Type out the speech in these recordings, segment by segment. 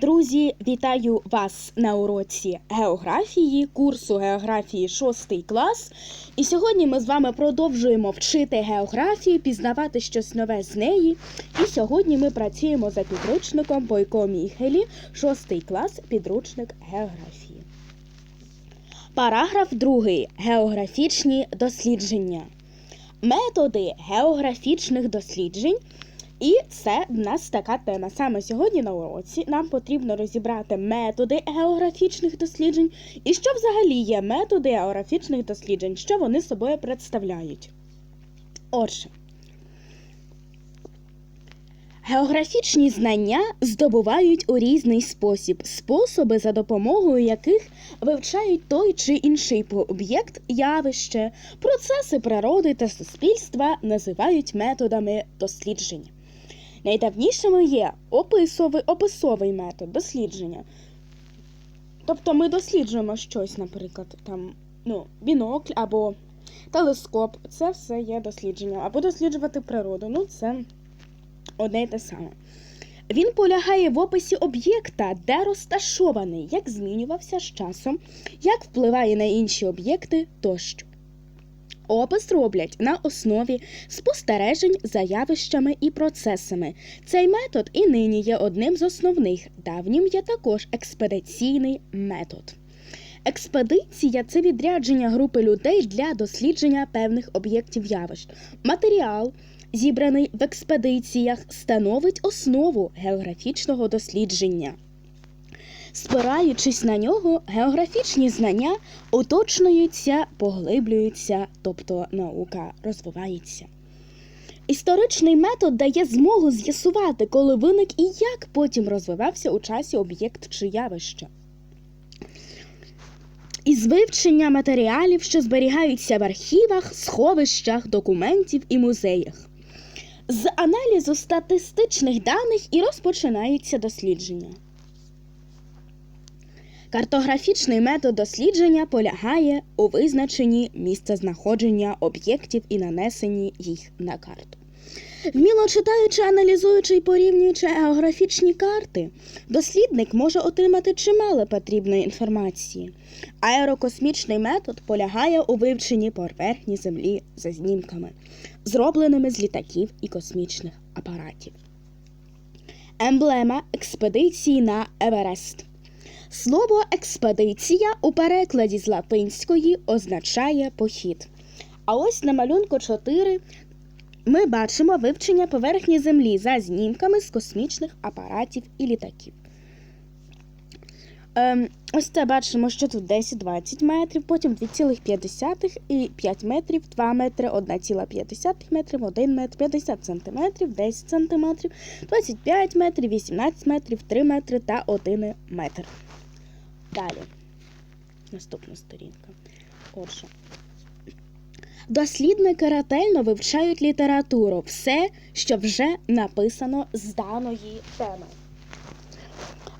Друзі, вітаю вас на уроці географії, курсу географії 6 клас. І сьогодні ми з вами продовжуємо вчити географію, пізнавати щось нове з неї. І сьогодні ми працюємо за підручником Бойко Міхелі, 6 клас, підручник географії. Параграф 2. Географічні дослідження. Методи географічних досліджень. І це в нас така тема. Саме сьогодні на уроці нам потрібно розібрати методи географічних досліджень і що взагалі є методи географічних досліджень, що вони собою представляють. Отже, географічні знання здобувають у різний спосіб, способи, за допомогою яких вивчають той чи інший об'єкт, явище, процеси природи та суспільства називають методами дослідження. Найдавнішими є описовий, описовий метод дослідження. Тобто ми досліджуємо щось, наприклад, там, ну, бінокль або телескоп. Це все є дослідження. Або досліджувати природу. Ну, це одне й те саме. Він полягає в описі об'єкта, де розташований, як змінювався з часом, як впливає на інші об'єкти тощо. Опис роблять на основі спостережень за явищами і процесами. Цей метод і нині є одним з основних. Давнім є також експедиційний метод. Експедиція це відрядження групи людей для дослідження певних об'єктів явищ. Матеріал, зібраний в експедиціях, становить основу географічного дослідження. Спираючись на нього, географічні знання уточнюються, поглиблюються, тобто наука розвивається. Історичний метод дає змогу з'ясувати, коли виник і як потім розвивався у часі об'єкт чи явище. Із вивчення матеріалів, що зберігаються в архівах, сховищах, документів і музеях. З аналізу статистичних даних і розпочинаються дослідження. Картографічний метод дослідження полягає у визначенні місцезнаходження об'єктів і нанесенні їх на карту. Вміло читаючи, аналізуючи і порівнюючи географічні карти, дослідник може отримати чимало потрібної інформації. Аерокосмічний метод полягає у вивченні поверхні Землі за знімками, зробленими з літаків і космічних апаратів. Емблема експедиції на Еверест. Слово експедиція у перекладі з латинської означає похід. А ось на малюнку 4 ми бачимо вивчення поверхні Землі за знімками з космічних апаратів і літаків. Ем, ось це бачимо, що тут 10-20 метрів, потім 2,5 і 5 метрів, 2 метри, 1,5 метрів, 1 метр, 50 сантиметрів, 10 сантиметрів, 25 метрів, 18 метрів, 3 метри та 1 метр. Далі. Наступна сторінка. Отже. Дослідники ретельно вивчають літературу, все, що вже написано з даної теми.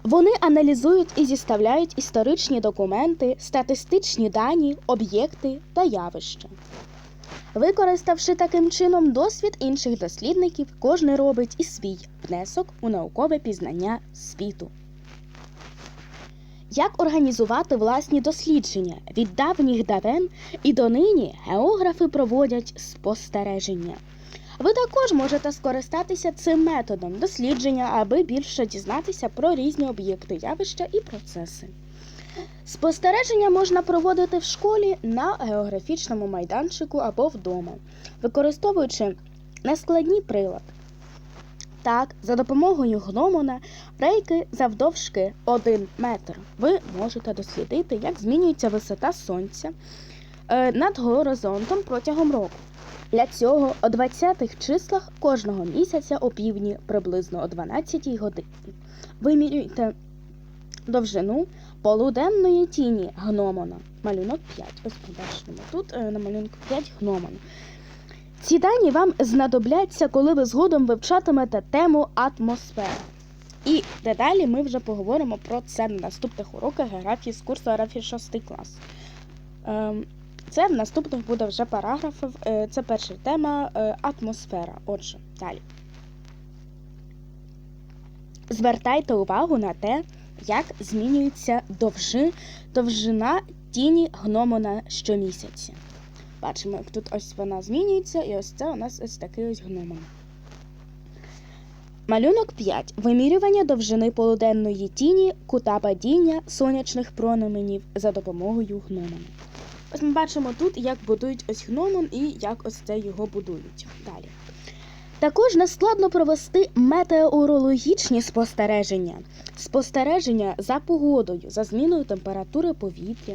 Вони аналізують і зіставляють історичні документи, статистичні дані, об'єкти та явища. Використавши таким чином досвід інших дослідників, кожен робить і свій внесок у наукове пізнання світу. Як організувати власні дослідження від давніх давен і донині географи проводять спостереження. Ви також можете скористатися цим методом дослідження, аби більше дізнатися про різні об'єкти, явища і процеси. Спостереження можна проводити в школі на географічному майданчику або вдома, використовуючи нескладні прилади. Так, за допомогою гномона рейки завдовжки 1 метр ви можете дослідити, як змінюється висота сонця е, над горизонтом протягом року. Для цього о 20-х числах кожного місяця о півдні приблизно о 12-й годині вимірюйте довжину полуденної тіні гномона. Малюнок 5. Ось побачимо. Тут е, на малюнку 5 гномона. Ці дані вам знадобляться, коли ви згодом вивчатимете тему атмосфера. І дедалі ми вже поговоримо про це на наступних уроках географії з курсу географії 6 клас. Ем, Це в наступних буде вже параграфів. Е, Це перша тема е, атмосфера. Отже, далі. Звертайте увагу на те, як змінюється довжи, довжина тіні гномона щомісяця. Бачимо, як тут ось вона змінюється, і ось це у нас ось такий ось гномон. Малюнок 5. Вимірювання довжини полуденної тіні кута падіння сонячних променів за допомогою гномона. Ось ми бачимо тут, як будують ось гномон і як ось це його будують. Далі. Також нескладно провести метеорологічні спостереження. Спостереження за погодою, за зміною температури повітря,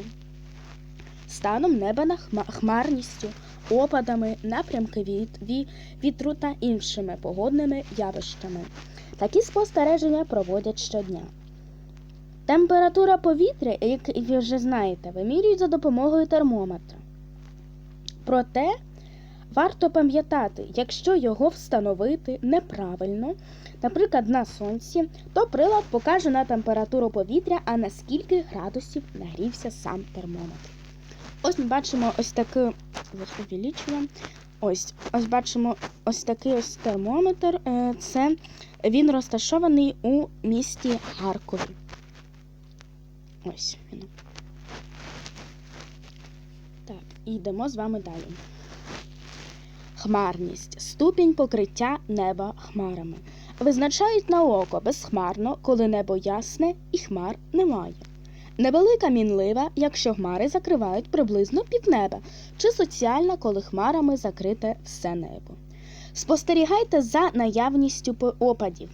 станом неба на хма- хмарністю, опадами, напрямки від, ві- вітру та іншими погодними явищами. Такі спостереження проводять щодня. Температура повітря, як ви вже знаєте, вимірюють за допомогою термометра. Проте варто пам'ятати, якщо його встановити неправильно, наприклад, на сонці, то прилад покаже на температуру повітря, а на скільки градусів нагрівся сам термометр. Ось ми бачимо ось такий увеличуємо. Ось, ось бачимо ось такий ось термометр. Е, Це він розташований у місті Харкові. Ось він. Так, і йдемо з вами далі. Хмарність ступінь покриття неба хмарами. Визначають на око безхмарно, коли небо ясне і хмар немає. Невелика мінлива, якщо хмари закривають приблизно півнеба, чи соціальна, коли хмарами закрите все небо. Спостерігайте за наявністю опадів.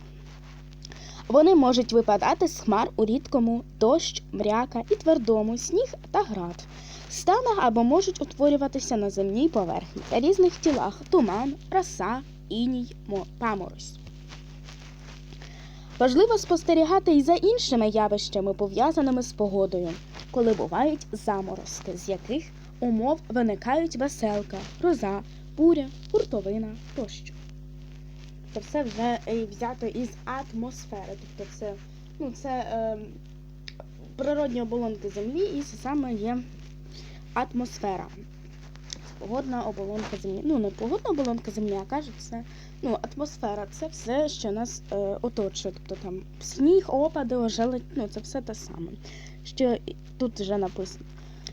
Вони можуть випадати з хмар у рідкому дощ, мряка і твердому сніг та град, станах або можуть утворюватися на земній поверхні різних тілах туман, роса, іній, мо- паморозь. Важливо спостерігати і за іншими явищами, пов'язаними з погодою, коли бувають заморозки, з яких умов виникають веселка, гроза, буря, хуртовина тощо. Це все вже е, взято із атмосфери. Тобто це, ну, це е, природні оболонки Землі і це саме є атмосфера. Погодна оболонка Землі. Ну, не погодна оболонка Землі, а кажуть, це ну, атмосфера це все, що нас е, оточує. Тобто там сніг, опади, ожеледь, ну це все те саме. Що тут вже написано.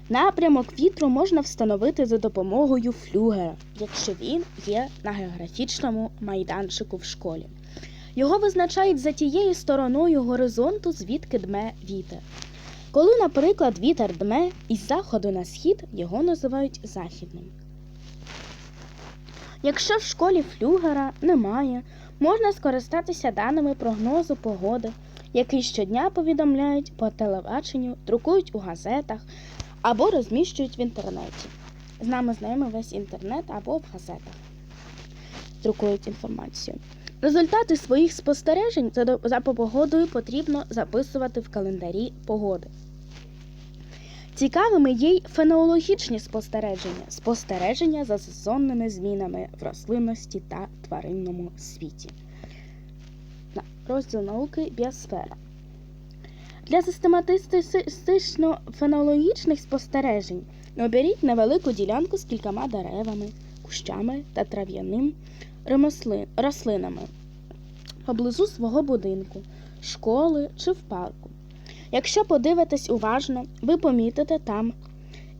Напрямок вітру можна встановити за допомогою флюгера, якщо він є на географічному майданчику в школі. Його визначають за тією стороною горизонту, звідки дме вітер. Коли, наприклад, вітер дме із заходу на схід, його називають західним. Якщо в школі флюгера немає, можна скористатися даними прогнозу погоди, який щодня повідомляють по телебаченню, друкують у газетах або розміщують в інтернеті. З нами знайомий весь інтернет або в газетах. Друкують інформацію. Результати своїх спостережень за погодою потрібно записувати в календарі погоди. Цікавими є й фенеологічні спостереження, спостереження за сезонними змінами в рослинності та тваринному світі. Розділ науки біосфера. Для систематично-фенологічних спостережень оберіть невелику ділянку з кількома деревами, кущами та трав'яним рослинами поблизу свого будинку, школи чи в парку. Якщо подивитесь уважно, ви помітите там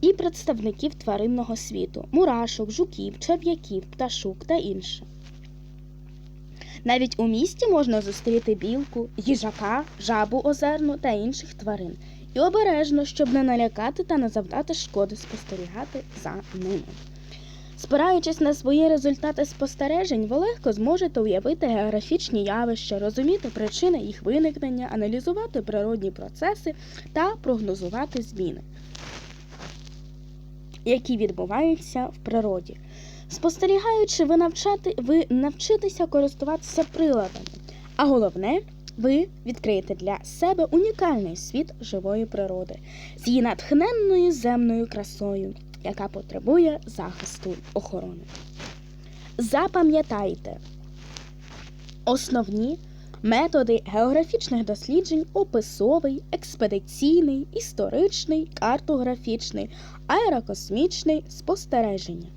і представників тваринного світу мурашок, жуків, черв'яків, пташок та інше. Навіть у місті можна зустріти білку, їжака, жабу озерну та інших тварин. І обережно, щоб не налякати та не завдати шкоди, спостерігати за ними. Спираючись на свої результати спостережень, ви легко зможете уявити географічні явища, розуміти причини їх виникнення, аналізувати природні процеси та прогнозувати зміни, які відбуваються в природі. Спостерігаючи, ви, навчати, ви навчитеся користуватися приладами, а головне, ви відкриєте для себе унікальний світ живої природи з її натхненною земною красою, яка потребує захисту охорони. Запам'ятайте основні методи географічних досліджень описовий, експедиційний, історичний, картографічний, аерокосмічний спостереження.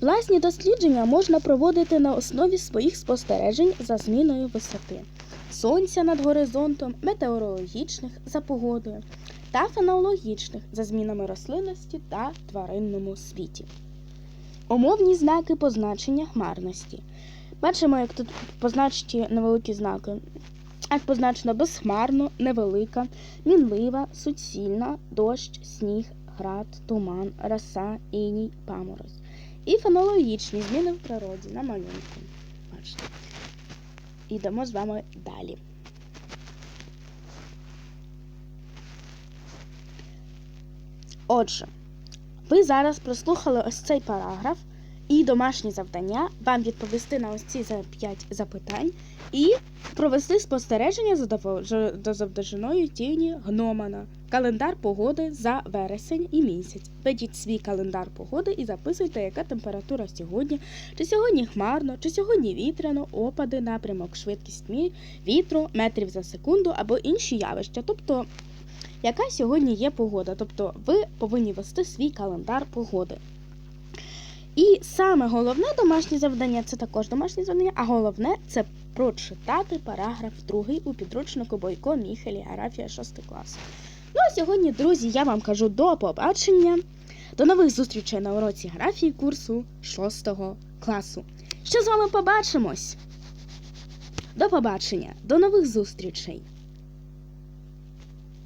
Власні дослідження можна проводити на основі своїх спостережень за зміною висоти. Сонця над горизонтом, метеорологічних за погодою та фенологічних за змінами рослинності та тваринному світі. Умовні знаки позначення хмарності. Бачимо, як тут позначені невеликі знаки. Як позначено безхмарно, невелика, мінлива, суцільна, дощ, сніг, град, туман, роса, іній, паморозь. І фенологічні зміни в природі на малюнку. Бачите. Йдемо з вами далі. Отже, ви зараз прослухали ось цей параграф і домашнє завдання вам відповісти на ось ці за 5 запитань і провести спостереження за завдовжиною тіні гномана. Календар погоди за вересень і місяць. Ведіть свій календар погоди і записуйте, яка температура сьогодні, чи сьогодні хмарно, чи сьогодні вітряно, опади, напрямок, швидкість вітру, метрів за секунду або інші явища. Тобто, яка сьогодні є погода. Тобто, ви повинні вести свій календар погоди. І саме головне домашнє завдання це також домашнє завдання, а головне це прочитати параграф 2 у підручнику Бойко Міхелі Арафія 6 клас. Ну а сьогодні, друзі, я вам кажу до побачення. До нових зустрічей на уроці графії курсу 6 класу. Ще з вами побачимось. До побачення, до нових зустрічей!